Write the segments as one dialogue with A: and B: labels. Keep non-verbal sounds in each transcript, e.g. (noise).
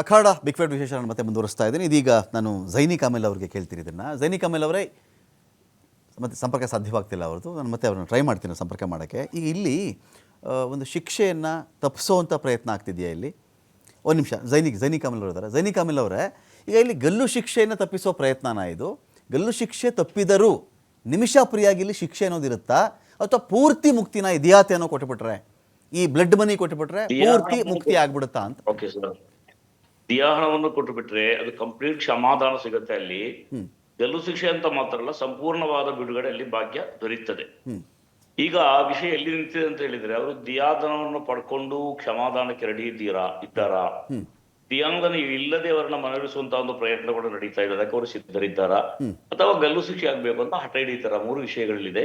A: ಅಖಾಡ big fight ವಿಶೇಷ ನಾನು ಮತ್ತೆ ಮುಂದುವರಿಸ್ತಾ ಇದ್ದೀನಿ. ಇದೀಗ ನಾನು ಜೈನಿ ಕಾಮೆಲ್ ಅವರಿಗೆ ಕೇಳ್ತೀನಿ ಇದನ್ನು. ಜೈನಿ ಕಾಮೆಲ್ ಅವರೇ ಮತ್ತೆ ಸಂಪರ್ಕ ಸಾಧ್ಯವಾಗ್ತಿಲ್ಲ ಅವ್ರದ್ದು. ನಾನು ಮತ್ತೆ ಅವ್ರನ್ನ ಟ್ರೈ ಮಾಡ್ತೀನಿ ಸಂಪರ್ಕ ಮಾಡೋಕ್ಕೆ. ಈಗ ಇಲ್ಲಿ ಒಂದು ಶಿಕ್ಷೆಯನ್ನು ತಪ್ಪಿಸೋವಂಥ ಪ್ರಯತ್ನ ಆಗ್ತಿದೆಯಾ ಇಲ್ಲಿ? ಒಂದು ನಿಮಿಷ ಜೈನಿಕ್ ಜೈನಿ ಕಾಮಿಲ್ ಅವರು ಇದ್ದಾರೆ ಜೈನಿ ಕಾಮಿಲ್ ಅವರೇ ಈಗ ಇಲ್ಲಿ ಗಲ್ಲು ಶಿಕ್ಷೆಯನ್ನು ತಪ್ಪಿಸೋ ಪ್ರಯತ್ನನ ಇದು. ಗಲ್ಲು ಶಿಕ್ಷೆ ತಪ್ಪಿದರೂ ನಿಮಿಷಾಪ್ರಿಯಾಗಿ ಇಲ್ಲಿ ಶಿಕ್ಷೆ ಅನ್ನೋದಿರುತ್ತಾ ಅಥವಾ ಪೂರ್ತಿ ಮುಕ್ತಿನ ಇದಿಯಾತೆ ಅನ್ನೋ ಕೊಟ್ಟುಬಿಟ್ರೆ ಈ ಬ್ಲಡ್ ಮನಿ ಕೊಟ್ಟುಬಿಟ್ರೆ ಪೂರ್ತಿ ಮುಕ್ತಿ ಆಗ್ಬಿಡುತ್ತಾ ಅಂತ?
B: ಓಕೆ ಸರ್ ದಿಯಾಹಣವನ್ನು ಕೊಟ್ಟು ಬಿಟ್ರೆ ಅದು ಕಂಪ್ಲೀಟ್ ಕ್ಷಮಾದಾನ ಸಿಗುತ್ತೆ ಅಲ್ಲಿ. ಗೆಲ್ಲು ಶಿಕ್ಷೆ ಅಂತ ಮಾತ್ರ ಅಲ್ಲ ಸಂಪೂರ್ಣವಾದ ಬಿಡುಗಡೆ ಅಲ್ಲಿ ಭಾಗ್ಯ ದೊರೆಯುತ್ತದೆ ಈಗ ಆ ವಿಷಯ ಎಲ್ಲಿ ನಿಂತಿದೆ ಅಂತ ಹೇಳಿದ್ರೆ ಅವರು ದಿಯಾದನವನ್ನು ಪಡ್ಕೊಂಡು ಕ್ಷಮಾದಾನಕ್ಕೆ ರೆಡಿ ಇದ್ದೀರಾ ಇದ್ದಾರಾ? ದಿಯಾಂಗನ ಇಲ್ಲದೆ ಅವರನ್ನ ಮನವಿಸುವಂತ ಒಂದು ಪ್ರಯತ್ನ ಕೂಡ ನಡೀತಾ ಇದೆ. ಅದಕ್ಕೆ ಅವರು ಸಿದ್ಧರಿದ್ದಾರಾ? ಅಥವಾ ಗಲ್ಲು ಶಿಕ್ಷೆ ಆಗ್ಬೇಕು ಅಂತ ಹಠ ಹಿಡಿತಾರ? ಮೂರು ವಿಷಯಗಳಿದೆ.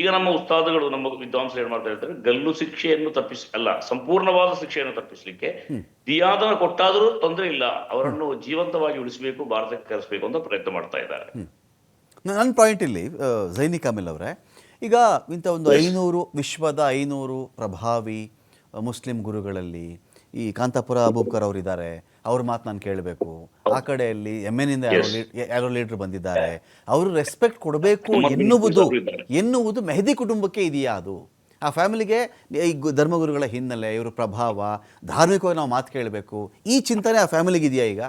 B: ಈಗ ನಮ್ಮ ಉಸ್ತಾದಗಳು ನಮ್ಮ ವಿದ್ವಾಂಸರು ಏನ್ ಮಾಡ್ತಾ ಇರ್ತಾರೆ? ಗಲ್ಲು ಶಿಕ್ಷೆಯನ್ನು ತಪ್ಪಿಸ್ ಅಲ್ಲ ಸಂಪೂರ್ಣವಾದ ಶಿಕ್ಷೆಯನ್ನು ತಪ್ಪಿಸ್ಲಿಕ್ಕೆ ದಿಯಾದನ ಕೊಟ್ಟಾದರೂ ತೊಂದರೆ ಇಲ್ಲ. ಅವರನ್ನು ಜೀವಂತವಾಗಿ ಉಳಿಸಬೇಕು ಭಾರತಕ್ಕೆ ಕರೆಸಬೇಕು ಅಂತ ಪ್ರಯತ್ನ ಮಾಡ್ತಾ ಇದ್ದಾರೆ.
A: ನನ್ನ ಪಾಯಿಂಟ್ ಇಲ್ಲಿ ಸೈನಿಕ ಜೈನಿ ಕಾಮಿಲ್ ಅವರೇ ಈಗ ಇಂಥ ಒಂದು ಐನೂರು ವಿಶ್ವದ ಐನೂರು ಪ್ರಭಾವಿ ಮುಸ್ಲಿಂ ಗುರುಗಳಲ್ಲಿ ಈ ಕಾಂತಾಪುರ ಅಬೂಬ್ಕರ್ ಅವರು ಇದ್ದಾರೆ ಅವ್ರ ಮಾತು ನಾನು ಕೇಳಬೇಕು. ಆ ಕಡೆಯಲ್ಲಿ ಎಂ ಎನ್ ಇಂದ ಯಾರೋ ಲೀಡರ್ ಬಂದಿದ್ದಾರೆ. ಅವರು ರೆಸ್ಪೆಕ್ಟ್ ಕೊಡಬೇಕು ಎನ್ನುವುದು ಎನ್ನುವುದು ಮೆಹದಿ ಕುಟುಂಬಕ್ಕೆ ಇದೆಯಾ ಅದು? ಆ ಫ್ಯಾಮಿಲಿಗೆ ಈ ಧರ್ಮಗುರುಗಳ ಹಿನ್ನೆಲೆ ಇವ್ರ ಪ್ರಭಾವ ಧಾರ್ಮಿಕವಾಗಿ ನಾವು ಮಾತು ಕೇಳಬೇಕು. ಈ ಚಿಂತನೆ ಆ ಫ್ಯಾಮಿಲಿಗೆ ಇದೆಯಾ ಈಗ?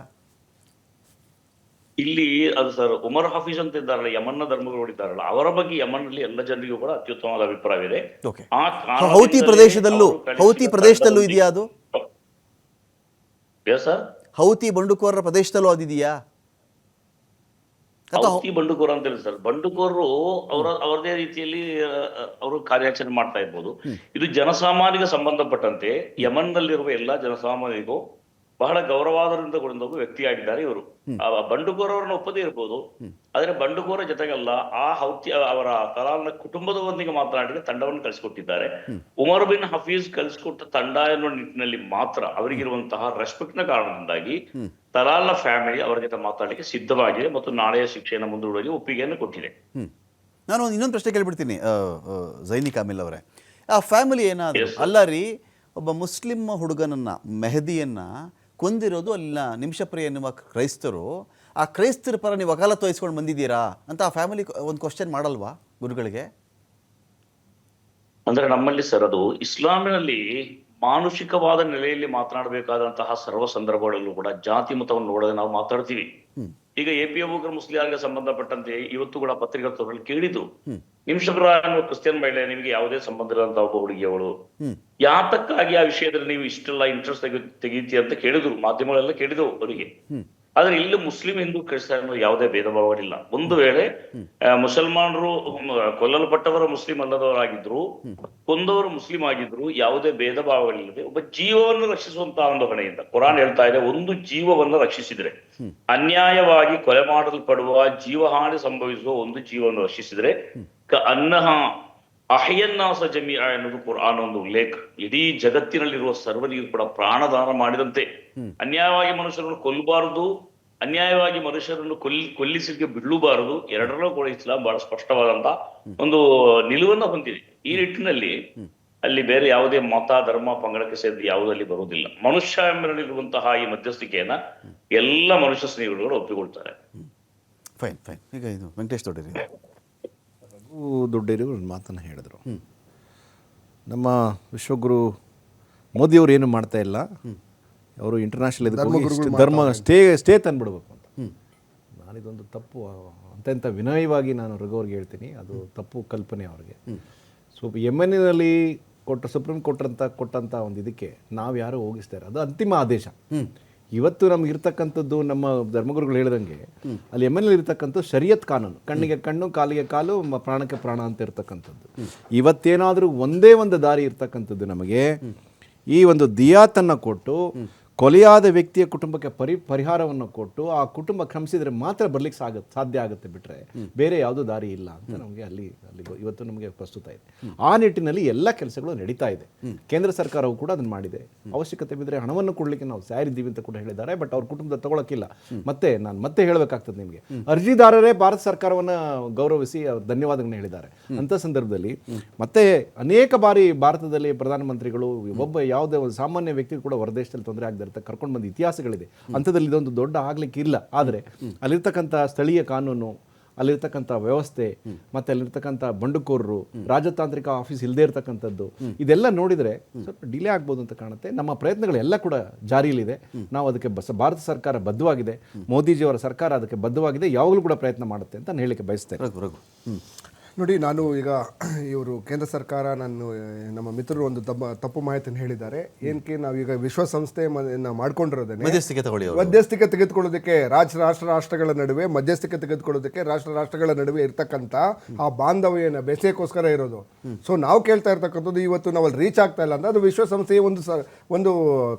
B: ಇಲ್ಲಿ ಅದು ಸರ್ ಉಮರ್ ಹಾಫೀಸ್ ಅಂತ ಇದ್ದಾರಲ್ಲ ಯಮನ್ನ ಧರ್ಮಗಳು ಇದ್ದಾರಲ್ಲ ಅವರ ಬಗ್ಗೆ ಯಮನ್ನಲ್ಲಿ ಎಲ್ಲ ಜನರಿಗೂ ಕೂಡ ಅತ್ಯುತ್ತಮವಾದ ಅಭಿಪ್ರಾಯವಿದೆ. ಆ
A: ಹೌತಿ ಪ್ರದೇಶದಲ್ಲೂ ಹೌತಿ ಪ್ರದೇಶದಲ್ಲೂ ಇದೆಯಾ ಅದು?
B: Sir?
A: ಹೌತಿ ಬಂಡುಕೋರರ ಪ್ರದೇಶದಲ್ಲೂ ಅದಿದೆಯಾ
B: ಹೌತಿ ಬಂಡುಕೋರ ಅಂತ ಹೇಳಿ ಸರ್. ಬಂಡುಕೋರರು ಅವರ ಅವರದೇ ರೀತಿಯಲ್ಲಿ ಅವರು ಕಾರ್ಯಾಚರಣೆ ಮಾಡ್ತಾ ಇರ್ಬೋದು. ಇದು ಜನಸಾಮಾನ್ಯಗೆ ಸಂಬಂಧಪಟ್ಟಂತೆ ಯಮನ್ನಲ್ಲಿರುವ ಎಲ್ಲಾ ಜನಸಾಮಾನ್ಯರಿಗೂ ಬಹಳ ಗೌರವಾದರಿಂದ ಕೂಡಿದ ಒಬ್ಬ ವ್ಯಕ್ತಿಯಾಗಿದ್ದಾರೆ ಇವರು. ಆ ಬಂಡುಕೋರವರನ್ನ ಒಪ್ಪದೇ ಇರ್ಬೋದು. ಆದರೆ ಬಂಡುಕೋರ ಜೊತೆಗಲ್ಲ ಆ ಹೌತಿ ಅವರ ಕಲಾಲ್ನ ಕುಟುಂಬದವರೊಂದಿಗೆ ಮಾತನಾಡಿ ತಂಡವನ್ನು ಕಳಿಸಿಕೊಟ್ಟಿದ್ದಾರೆ. ಉಮರ್ ಬಿನ್ ಹಫೀಜ್ ಕಳಿಸಿಕೊಟ್ಟ ತಂಡ ಎನ್ನುವ ನಿಟ್ಟಿನಲ್ಲಿ ಮಾತ್ರ ಅವರಿಗಿರುವಂತಹ ರೆಸ್ಪೆಕ್ಟ್ನ ಕಾರಣದಿಂದಾಗಿ ತಲಾಲ್ನ ಫ್ಯಾಮಿಲಿ ಅವರ ಜೊತೆ ಮಾತಾಡಲಿಕ್ಕೆ ಸಿದ್ಧವಾಗಿದೆ ಮತ್ತು ನಾಳೆಯ ಶಿಕ್ಷೆಯನ್ನು ಮುಂದೂಡುವಲ್ಲಿ ಒಪ್ಪಿಗೆಯನ್ನು ಕೊಟ್ಟಿದೆ.
A: ನಾನು ಇನ್ನೊಂದು ಪ್ರಶ್ನೆ ಕೇಳ್ಬಿಡ್ತೀನಿ ಜೈನಿ ಕಾಮಿಲ್ ಅವರೇ. ಆ ಫ್ಯಾಮಿಲಿ ಏನಾದ್ರು ಅಲ್ಲ ರೀ ಒಬ್ಬ ಮುಸ್ಲಿಂ ಹುಡುಗನನ್ನ ಮೆಹದಿಯನ್ನ ಕೊಂದಿರೋದು ಅಲ್ಲಿನ ನಿಮಿಷಪ್ರಿಯ ಎನ್ನುವ ಕ್ರೈಸ್ತರು. ಆ ಕ್ರೈಸ್ತರ ಪರ ನೀವು ವಕಾಲತ್ತು ವಹಿಸ್ಕೊಂಡು ಬಂದಿದ್ದೀರಾ ಅಂತ ಆ ಫ್ಯಾಮಿಲಿ ಒಂದು ಕ್ವಶನ್ ಮಾಡಲ್ವಾ ಗುರುಗಳಿಗೆ?
B: ಅಂದ್ರೆ ನಮ್ಮಲ್ಲಿ ಸರ್ ಅದು ಇಸ್ಲಾಮಿನಲ್ಲಿ ಮಾನುಷಿಕವಾದ ನೆಲೆಯಲ್ಲಿ ಮಾತನಾಡಬೇಕಾದಂತಹ ಸರ್ವ ಸಂದರ್ಭಗಳಲ್ಲೂ ಕೂಡ ಜಾತಿ ಮತವನ್ನು ನೋಡದೆ ನಾವು ಮಾತಾಡ್ತೀವಿ. ಈಗ ಎ ಪಿ ಅಬೂಕರ್ ಮುಸ್ಲಿಯಾರ್ಗೆ ಸಂಬಂಧಪಟ್ಟಂತೆ ಇವತ್ತು ಕೂಡ ಪತ್ರಿಕೋತ್ತರಲ್ಲಿ ಕೇಳಿದ್ದು. ನಿಮಿಷಗ್ರ ಅನ್ನುವ ಕ್ರಿಸ್ಟಿಯನ್ ಮಹಿಳೆ ನಿಮಗೆ ಯಾವುದೇ ಸಂಬಂಧ ಇರುವಂತ ಒಬ್ಬ ಹುಡುಗಿ ಅವಳು
A: ಹ್ಮ್.
B: ಯಾತಕ್ಕಾಗಿ ಆ ವಿಷಯದಲ್ಲಿ ನೀವು ಇಷ್ಟೆಲ್ಲ ಇಂಟ್ರೆಸ್ಟ್ ತೆಗಿ ತೆಗೀತಿ ಅಂತ ಕೇಳಿದ್ರು ಮಾಧ್ಯಮಗಳೆಲ್ಲ ಕೇಳಿದವು ಅವರಿಗೆ. ಆದ್ರೆ ಇಲ್ಲಿ ಮುಸ್ಲಿಂ ಹಿಂದೂ ಕ್ರಿಸ್ಟಿಯನ್ ಯಾವುದೇ ಭೇದ ಭಾವಗಳಿಲ್ಲ ಒಂದು ವೇಳೆ ಮುಸಲ್ಮಾನರು ಕೊಲ್ಲಲ್ಪಟ್ಟವರು ಮುಸ್ಲಿಂ ಅಲ್ಲದವರಾಗಿದ್ರು ಕೊಂದವರು ಮುಸ್ಲಿಂ ಆಗಿದ್ರು ಯಾವುದೇ ಭೇದ ಭಾವಗಳಿಲ್ಲದೆ ಒಬ್ಬ ಜೀವವನ್ನು ರಕ್ಷಿಸುವಂತಹ ಒಂದು ಹೊಣೆಯಿಂದ ಕುರಾನ್ ಹೇಳ್ತಾ ಇದೆ ಒಂದು ಜೀವವನ್ನು ರಕ್ಷಿಸಿದ್ರೆ ಅನ್ಯಾಯವಾಗಿ ಕೊಲೆ ಮಾಡಲ್ಪಡುವ ಜೀವಹಾನಿ ಸಂಭವಿಸುವ ಒಂದು ಜೀವವನ್ನು ರಕ್ಷಿಸಿದ್ರೆ ಅನ್ನಹ ಅಹಯನ್ನಾಸ ಜಮಿ ಎನ್ನುವುದು ಕುರಾನ್ ಒಂದು ಉಲ್ಲೇಖ. ಇಡೀ ಜಗತ್ತಿನಲ್ಲಿರುವ ಸರ್ವರಿಗೂ ಕೂಡ ಪ್ರಾಣದಾನ ಮಾಡಿದಂತೆ. ಅನ್ಯಾಯವಾಗಿ ಮನುಷ್ಯರನ್ನು ಕೊಲ್ಲಬಾರದು ಅನ್ಯಾಯವಾಗಿ ಮನುಷ್ಯರನ್ನು ಕೊಲ್ಲಿ ಕೊಲ್ಲಿಸಲಿಕ್ಕೆ ಬಿಡಲೂಬಾರದು ಎರಡರಲ್ಲೂ ಕೂಡ ಇಸ್ಲಾಂ ಬಹಳ ಸ್ಪಷ್ಟವಾದಂತ ಒಂದು ನಿಲುವನ್ನು ಹೊಂದಿದೆ. ಈ ನಿಟ್ಟಿನಲ್ಲಿ ಅಲ್ಲಿ ಬೇರೆ ಯಾವುದೇ ಮತ ಧರ್ಮ ಪಂಗಡಕ್ಕೆ ಸೇರಿದ ಯಾವುದಲ್ಲಿ ಬರುವುದಿಲ್ಲ. ಮನುಷ್ಯ ಎಂಬಲ್ಲಿರುವಂತಹ ಈ ಮಧ್ಯಸ್ಥಿಕೆಯನ್ನ ಎಲ್ಲ ಮನುಷ್ಯ ಸ್ನೇಹಿತರು ಒಪ್ಪಿಕೊಳ್ತಾರೆ.
A: Fine fine. ಈಗ ಇದು ವೆಂಕಟೇಶ್ ದೊಡ್ಡರಿ
C: ರಘು ದೊಡ್ಡೇರು ಒಂದು ಮಾತನ್ನು ಹೇಳಿದ್ರು. ನಮ್ಮ ವಿಶ್ವಗುರು ಮೋದಿಯವರು ಏನು ಮಾಡ್ತಾ ಇಲ್ಲ ಅವರು ಇಂಟರ್ನ್ಯಾಷನಲ್ ಇದಕ್ಕೆ ಧರ್ಮ ಸ್ಟೇ ಸ್ಟೇ ತಂದ್ಬಿಡ್ಬೇಕು ಅಂತ. ನಾನಿದೊಂದು ತಪ್ಪು ಅತ್ಯಂತ ವಿನಯವಾಗಿ ನಾನು ರಘು ಅವ್ರಿಗೆ ಹೇಳ್ತೀನಿ ಅದು ತಪ್ಪು ಕಲ್ಪನೆ ಅವ್ರಿಗೆ. ಸೊ ಎಂ ಎನ್ ಎನಲ್ಲಿ ಕೊಟ್ಟ ಸುಪ್ರೀಂ ಅಂತ ಕೊಟ್ಟಂತ ಒಂದು ಇದಕ್ಕೆ ನಾವು ಯಾರು ಹೋಗಿಸ್ತಾರೆ ಅದು ಅಂತಿಮ ಆದೇಶ. ಇವತ್ತು ನಮ್ಗೆ ಇರ್ತಕ್ಕಂಥದ್ದು ನಮ್ಮ ಧರ್ಮಗುರುಗಳು ಹೇಳ್ದಂಗೆ, ಅಲ್ಲಿ ಎಂ ಎಲ್ ಇರ್ತಕ್ಕಂಥ ಶರಿಯತ್ ಕಾನೂನು, ಕಣ್ಣಿಗೆ ಕಣ್ಣು, ಕಾಲಿಗೆ ಕಾಲು ಪ್ರಾಣಕ್ಕೆ ಪ್ರಾಣ ಅಂತ ಇರ್ತಕ್ಕಂಥದ್ದು. ಇವತ್ತೇನಾದರೂ ಒಂದೇ ಒಂದು ದಾರಿ ಇರ್ತಕ್ಕಂಥದ್ದು ನಮಗೆ, ಈ ಒಂದು ದಿಯಾತನ್ನು ಕೊಟ್ಟು ಕೊಲೆಯಾದ ವ್ಯಕ್ತಿಯ ಕುಟುಂಬಕ್ಕೆ ಪರಿ ಪರಿಹಾರವನ್ನು ಕೊಟ್ಟು ಆ ಕುಟುಂಬ ಕ್ರಮಿಸಿದ್ರೆ ಮಾತ್ರ ಬರ್ಲಿಕ್ಕೆ ಸಾಗ ಸಾಧ್ಯ ಆಗುತ್ತೆ ಬಿಟ್ರೆ ಬೇರೆ ಯಾವುದೂ ದಾರಿ ಇಲ್ಲ ಅಂತ ನಮಗೆ ಅಲ್ಲಿ ಅಲ್ಲಿ ಇವತ್ತು ನಮಗೆ ಪ್ರಸ್ತುತ ಇದೆ. ಆ ನಿಟ್ಟಿನಲ್ಲಿ ಎಲ್ಲ ಕೆಲಸಗಳು ನಡೀತಾ ಇದೆ. ಕೇಂದ್ರ ಸರ್ಕಾರವು ಕೂಡ ಅದನ್ನು ಮಾಡಿದೆ. ಅವಶ್ಯಕತೆ ಬಿದ್ದರೆ ಹಣವನ್ನು ಕೊಡಲಿಕ್ಕೆ ನಾವು ತಯಾರಿದ್ದೀವಿ ಅಂತ ಕೂಡ ಹೇಳಿದ್ದಾರೆ ಬಟ್ ಅವ್ರ ಕುಟುಂಬದ ತಗೊಳಕ್ಕಿಲ್ಲ. ಮತ್ತೆ ನಾನು ಮತ್ತೆ ಹೇಳಬೇಕಾಗ್ತದೆ ನಿಮಗೆ. ಅರ್ಜಿದಾರರೇ ಭಾರತ ಸರ್ಕಾರವನ್ನು ಗೌರವಿಸಿ ಅವ್ರ ಧನ್ಯವಾದಗಳನ್ನ ಹೇಳಿದ್ದಾರೆ. ಅಂತ ಸಂದರ್ಭದಲ್ಲಿ ಮತ್ತೆ ಅನೇಕ ಬಾರಿ ಭಾರತದಲ್ಲಿ ಪ್ರಧಾನಮಂತ್ರಿಗಳು ಒಬ್ಬ ಯಾವುದೇ ಒಂದು ಸಾಮಾನ್ಯ ವ್ಯಕ್ತಿ ಕೂಡ ಹೊರದೇಶದಲ್ಲಿ ತೊಂದರೆ ಆಗದೆ ಮಾಡಿದ್ದಾರೆ ಕರ್ಕೊಂಡು ಬಂದ ಇತಿಹಾಸಗಳಿದೆ. ಅಂಥದ್ದಲ್ಲಿ ಇದೊಂದು ದೊಡ್ಡ ಆಗ್ಲಿಕ್ಕೆ ಇಲ್ಲ. ಆದರೆ ಅಲ್ಲಿರ್ತಕ್ಕಂಥ ಸ್ಥಳೀಯ ಕಾನೂನು, ಅಲ್ಲಿರ್ತಕ್ಕಂಥ ವ್ಯವಸ್ಥೆ, ಮತ್ತೆ ಅಲ್ಲಿರ್ತಕ್ಕಂಥ ಬಂಡುಕೋರರು, ರಾಜತಾಂತ್ರಿಕ ಆಫೀಸ್ ಇಲ್ಲದೆ ಇರತಕ್ಕಂಥದ್ದು, ಇದೆಲ್ಲ ನೋಡಿದರೆ ಸ್ವಲ್ಪ ಡಿಲೇ ಆಗ್ಬೋದು ಅಂತ ಕಾಣುತ್ತೆ. ನಮ್ಮ ಪ್ರಯತ್ನಗಳೆಲ್ಲ ಕೂಡ ಜಾರಿಯಲ್ಲಿದೆ. ನಾವು ಅದಕ್ಕೆ ಭಾರತ ಸರ್ಕಾರ ಬದ್ಧವಾಗಿದೆ. ಮೋದಿಜಿಯವರ ಸರ್ಕಾರ ಅದಕ್ಕೆ ಬದ್ಧವಾಗಿದೆ. ಯಾವಾಗಲೂ ಕೂಡ ಪ್ರಯತ್ನ ಮಾಡುತ್ತೆ ಅಂತ ಹೇಳಿಕ್ಕೆ ಹೇಳಿಕೆ ಬಯಸ್ತೇನೆ.
D: ನೋಡಿ ನಾನು ಈಗ (clears throat) ಇವರು ಕೇಂದ್ರ ಸರ್ಕಾರ ನಾನು ನಮ್ಮ ಮಿತ್ರರು ಒಂದು ತಮ್ಮ ತಪ್ಪು ಮಾಹಿತಿಯನ್ನು ಹೇಳಿದ್ದಾರೆ. ಏನಕ್ಕೆ ಈಗ ವಿಶ್ವಸಂಸ್ಥೆ ಮಾಡ್ಕೊಂಡಿರೋದೇ
A: ಮಧ್ಯಸ್ಥಿಕೆ ತಗೊಳ್ಳಿ
D: ಮಧ್ಯಸ್ಥಿಕೆ ತೆಗೆದುಕೊಳ್ಳೋದಕ್ಕೆ ರಾಜ್ಯ ರಾಷ್ಟ್ರ ರಾಷ್ಟ್ರಗಳ ನಡುವೆ ಮಧ್ಯಸ್ಥಿಕೆ ತೆಗೆದುಕೊಳ್ಳೋದಕ್ಕೆ ರಾಷ್ಟ್ರ ರಾಷ್ಟ್ರಗಳ ನಡುವೆ ಇರ್ತಕ್ಕಂಥ ಆ ಬಾಂಧವ್ಯನ ಬೆಸೆಯಕ್ಕೋಸ್ಕರ ಇರೋದು. ಸೊ ನಾವು ಕೇಳ್ತಾ ಇರ್ತಕ್ಕಂಥದ್ದು ಇವತ್ತು ನಾವು ಅಲ್ಲಿ ರೀಚ್ ಆಗ್ತಾ ಇಲ್ಲ ಅಂದ್ರೆ ಅದು ವಿಶ್ವಸಂಸ್ಥೆಯ ಒಂದು ಸ ಒಂದು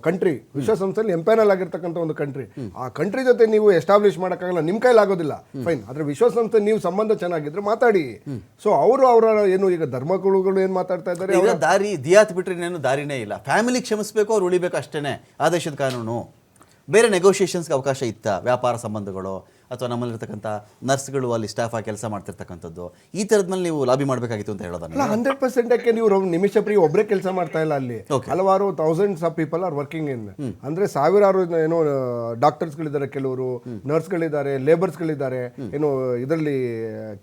D: ಕಂಟ್ರಿ ವಿಶ್ವಸಂಸ್ಥೆಯಲ್ಲಿ ಎಂಪೈನಲ್ ಆಗಿರ್ತಕ್ಕಂಥ ಒಂದು ಕಂಟ್ರಿ ಆ ಕಂಟ್ರಿ ಜೊತೆ ನೀವು ಎಸ್ಟಾಬ್ಲಿಷ್ ಮಾಡೋಕ್ಕಾಗಲ್ಲ ನಿಮ್ಮ ಕೈಲಾಗೋದಿಲ್ಲ. ಫೈನ್ ಆದ್ರೆ ವಿಶ್ವಸಂಸ್ಥೆ ನೀವು ಸಂಬಂಧ ಚೆನ್ನಾಗಿದ್ರೆ ಮಾತಾಡಿ. ಸೊ ಅವರು ಅವರ ಏನು ಈಗ ಧರ್ಮಗುರುಗಳು ಏನು ಮಾತಾಡ್ತಾ ಇದ್ದಾರೆ
A: ಈಗ ದಾರಿ ದಿಯಾತ್ ಬಿಟ್ಟರೆ ಇನ್ನೇನು ದಾರಿನೇ ಇಲ್ಲ. ಫ್ಯಾಮಿಲಿ ಕ್ಷಮಿಸಬೇಕು ಅವ್ರು ಉಳಿಬೇಕು ಅಷ್ಟೇ ಆದೇಶದ ಕಾನೂನು. ಬೇರೆ ನೆಗೋಷಿಯೇಷನ್ಸ್ಗೆ ಅವಕಾಶ ಇತ್ತ? ವ್ಯಾಪಾರ ಸಂಬಂಧಗಳು. ಅಥವಾ ನಮ್ಮಲ್ಲಿರ್ತಕ್ಕಂಥ ನರ್ಸ್ಗಳು ಅಲ್ಲಿ ಸ್ಟಾಫ್ ಆಗಿ ಕೆಲಸ ಮಾಡ್ತಿರ್ತಕ್ಕಂಥದ್ದು ಈ ಥರದ ಮೇಲೆ ನೀವು ಲಾಬಿ ಮಾಡಬೇಕಾಗಿತ್ತು ಅಂತ ಹೇಳೋದನ್ನ
D: ಅಲ್ಲ ಹಂಡ್ರೆಡ್ ಪರ್ಸೆಂಟಕ್ಕೆ ನೀವು ನಿಮಿಷ ಪ್ರಿಯ ಒಬ್ಬರೇ ಕೆಲಸ ಮಾಡ್ತಾ ಇಲ್ಲ ಅಲ್ಲಿ. ಹಲವಾರು thousands of people are working in ಅಂದ್ರೆ ಸಾವಿರಾರು ಏನೋ ಡಾಕ್ಟರ್ಸ್ಗಳಿದ್ದಾರೆ ಕೆಲವರು ನರ್ಸ್ಗಳಿದ್ದಾರೆ ಲೇಬರ್ಸ್ಗಳಿದ್ದಾರೆ ಏನು ಇದರಲ್ಲಿ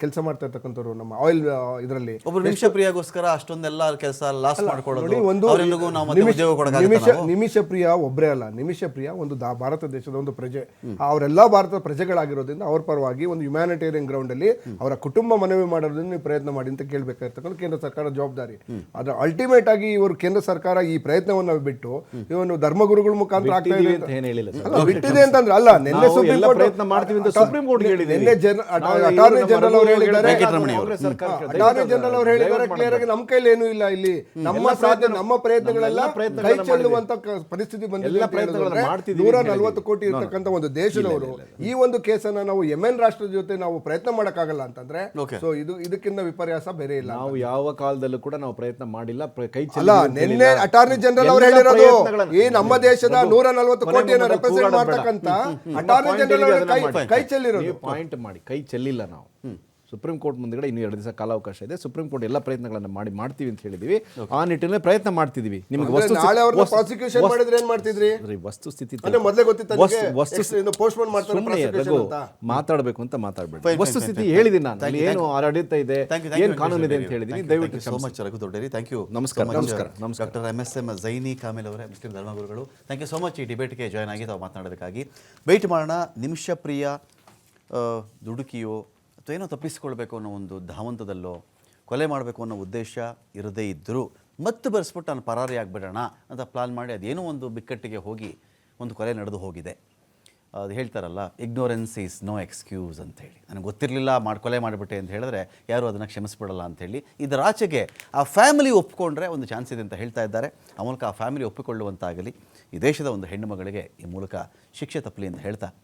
D: ಕೆಲಸ ಮಾಡ್ತಾ ಇರ್ತಕ್ಕಂಥವ್ರು ನಮ್ಮ ಆಯಿಲ್ ಇದರಲ್ಲಿ.
A: ಒಬ್ಬರು ನಿಮಿಷ ಪ್ರಿಯಾಗೋಸ್ಕರ ಅಷ್ಟೊಂದೆಲ್ಲ ಕೆಲಸ ಲಾಸ್ ಮಾಡ್ಕೊಳ್ಳೋದು
D: ಒಂದು ನಿಮಿಷ- ನಿಮಿಷ ಪ್ರಿಯ ಒಬ್ಬರೇ ಅಲ್ಲ. ನಿಮಿಷ ಪ್ರಿಯ ಒಂದು ಭಾರತ ದೇಶದ ಒಂದು ಪ್ರಜೆ. ಅವರೆಲ್ಲ ಭಾರತದ ಪ್ರಜೆಗಳಾಗಿರೋದ್ರಿಂದ ಅವ್ರ ಪರವಾಗಿ ಒಂದು ಹ್ಯುಮ್ಯಾನಿಟೇರಿಯನ್ ಗ್ರೌಂಡ್ ಅಲ್ಲಿ ಅವರ ಕುಟುಂಬ ಮನವಿ ಮಾಡೋದನ್ನ ನೀವು ಪ್ರಯತ್ನ ಮಾಡಿ ಅಂತ ಕೇಳಬೇಕಾಗಿರ್ತಕ್ಕಂಥ ಕೇಂದ್ರ ಸರ್ಕಾರದ ಜವಾಬ್ದಾರಿ. ಆದ್ರೆ ಅಲ್ಟಿಮೇಟ್ ಆಗಿ ಇವರು ಕೇಂದ್ರ ಸರ್ಕಾರ ಈ ಪ್ರಯತ್ನವನ್ನು ಬಿಟ್ಟು ಇವನು ಧರ್ಮಗುರುಗಳ ಮುಖಾಂತರ ಆಗ್ತಾ ಇದೆ. ಬಿಟ್ಟಿದೆ ಅಂತಂದ್ರೆ ಅಲ್ಲ ನಿನ್ನೆ ಸುಪ್ರೀಂ ಕೋರ್ಟ್
C: ಪ್ರಯತ್ನ ಮಾಡ್ತೀವಿ ಅಂತ ಸುಪ್ರೀಂ ಕೋರ್ಟ್ಗೆ ಹೇಳಿದೆ
D: ನಿನ್ನೆ ಅಟಾರ್ನಿ ಜನರಲ್ ಅವರು ಹೇಳಿದ್ದಾರೆ. ಅಟಾರ್ನಿ ಜನರಲ್ ಅವರು ಹೇಳಿದ್ದಾರೆ ಕ್ಲಿಯರ್ ಆಗಿ ನಮ್ಮ ಕೈಲಿ ಏನೂ ಇಲ್ಲ ಇಲ್ಲಿ. ನಮ್ಮ ಸಾಧ್ಯ ನಮ್ಮ ಪ್ರಯತ್ನಗಳೆಲ್ಲ ಕೈ ಚೆಲ್ಲುವಂತ ಪರಿಸ್ಥಿತಿ
C: ಬಂದಿಲ್ಲ
D: ನೂರ ನಲ್ವತ್ತು ಕೋಟಿ ಇರತಕ್ಕಂತ ಒಂದು ದೇಶದವರು ಈ ಒಂದು ಕೇಸನ್ನ ನಾವು ಎನ್ ರಾಷ್ಟ್ರದ ಜೊತೆ ನಾವು ಪ್ರಯತ್ನ ಮಾಡೋಕ್ಕಾಗಲ್ಲ ಅಂತಂದ್ರೆ. ಸೊ ಇದು ಇದಕ್ಕಿಂತ ವಿಪರ್ಯಾಸ ಬೇರೆ ಇಲ್ಲ
C: ನಾವು ಯಾವ ಕಾಲದಲ್ಲೂ ಕೂಡ ನಾವು ಪ್ರಯತ್ನ ಮಾಡಿಲ್ಲ ಕೈ
D: ಅಲ್ಲ ನಿನ್ನೆ ಅಟಾರ್ನಿ ಜನರಲ್ ಅವರು ಹೇಳಿರೋದು ಈ ನಮ್ಮ ದೇಶದ ನೂರ ನಲ್ವತ್ತು ಕೋಟಿಯನ್ನು ರೆಪ್ರೆಸೆಂಟ್ ಮಾಡ್ತಕ್ಕಂಥ ಅಟಾರ್ನಿ ಜನರಲ್ ಅವರು ಕೈ. ಕೈ ಚೆಲ್ಲಿರೋದು.
C: ಪಾಯಿಂಟ್ ಮಾಡಿ. ಕೈ ಚೆಲ್ಲಿಲ್ಲ ನಾವು. ಸುಪ್ರೀಂ ಕೋರ್ಟ್ ಮುಂದೆಗಡೆ ಇನ್ನೂ ಎರಡು ದಿವಸ ಕಾಲಾವಕಾಶ ಇದೆ. ಸುಪ್ರೀಂ ಕೋರ್ಟ್ ಎಲ್ಲ ಪ್ರಯತ್ನಗಳನ್ನು ಮಾಡಿ ಮಾಡ್ತೀವಿ ಅಂತ ಹೇಳಿದೀವಿ. ಆ ನಿಟ್ಟಿನಲ್ಲಿ ಪ್ರಯತ್ನ ಮಾಡ್ತಿದೀವಿ. ನಿಮಗೆ ವಸ್ತು
D: ನಾಳೆ ಅವ್ರನ್ನ ಪ್ರಾಸಿಕ್ಯೂಷನ್ ಮಾಡಿದ್ರೆ ಏನ್ ಮಾಡ್ತಿದ್ರಿ? ಅಂದ್ರೆ ಮೊದಲೇ ಗೊತ್ತಿತ್ತ
C: ವಸ್ತು- ವಸ್ತು
D: ಪೋಸ್ಟ್ಪೋನ್ ಮಾಡ್ತಾರೆ prosecution ಅಂತ?
C: ಮಾತಾಡ್ಬೇಕು ಅಂತ
A: Fine, ವಸ್ತು ಸ್ಥಿತಿ.
C: ಹೇಳಿದ್ದೀನಿ ನಾನು. ಏನು ಆಡಳಿತ ಇದೆ ಏನು ಕಾನೂನು ಇದೆ ಅಂತ
A: ಹೇಳಿದೀನಿ.
C: ಹೇಳಿದ್ದೀನಿ ದಯವಿಟ್ಟು
A: so much Raghu Dodderi. Thank you
C: ನಮಸ್ಕಾರ, ನಮಸ್ಕಾರ, ನಮಸ್ಕಾರ.
A: Doctor M S M Zaini Kamil ಅವರೇ ಮುಸ್ಲಿಂ ಧರ್ಮಗುರುಗಳು. ಥ್ಯಾಂಕ್ ಯು ಸೋ ಮಚ್ ಈ ಡಿಬೇಟ್ಗೆ ಜಾಯ್ನ್ ಆಗಿ ತಾವು ಮಾತನಾಡೋದಕ್ಕಾಗಿ. ವೆಯ್ಟ್ ಮಾಡೋಣ. ನಿಮಿಷ ಪ್ರಿಯ ಆ, ದುಡುಕಿಯೋ ಅಥವಾ ಏನೋ ತಪ್ಪಿಸಿಕೊಳ್ಬೇಕು ಅನ್ನೋ ಒಂದು ಧಾವಂತದಲ್ಲೋ ಕೊಲೆ ಮಾಡಬೇಕು ಅನ್ನೋ ಉದ್ದೇಶ ಇರದೇ ಇದ್ದರೂ ಮತ್ತೆ ಬರೆಸ್ಬಿಟ್ಟು ನಾನು ಪರಾರಿ ಆಗಿಬಿಡೋಣ ಅಂತ ಪ್ಲಾನ್ ಮಾಡಿ ಅದೇನೋ ಒಂದು ಬಿಕ್ಕಟ್ಟಿಗೆ ಹೋಗಿ ಒಂದು ಕೊಲೆ ನಡೆದು ಹೋಗಿದೆ. ಅದು ಹೇಳ್ತಾರಲ್ಲ ಇಗ್ನೋರೆನ್ಸ್ ಈಸ್ ನೋ ಎಕ್ಸ್ಕ್ಯೂಸ್ ಅಂತೇಳಿ ನನಗೆ ಗೊತ್ತಿರಲಿಲ್ಲ, ಮಾಡಿ, ಕೊಲೆ ಮಾಡಿಬಿಟ್ಟೆ ಅಂತ ಹೇಳಿದ್ರೆ ಯಾರೂ ಅದನ್ನು ಕ್ಷಮಿಸ್ಬಿಡಲ್ಲ ಅಂಥೇಳಿ ಇದರ ಆಚೆಗೆ ಆ ಫ್ಯಾಮಿಲಿ ಒಪ್ಪಿಕೊಂಡ್ರೆ ಒಂದು ಚಾನ್ಸ್ ಇದೆ ಅಂತ ಹೇಳ್ತಾ ಇದ್ದಾರೆ. ಆ ಮೂಲಕ ಆ ಫ್ಯಾಮಿಲಿ ಒಪ್ಪಿಕೊಳ್ಳುವಂತಾಗಲಿ. ಈ ದೇಶದ ಒಂದು ಹೆಣ್ಣು ಮಗಳಿಗೆ ಈ ಮೂಲಕ ಶಿಕ್ಷೆ ತಪ್ಪಲಿ ಅಂತ ಹೇಳ್ತಾ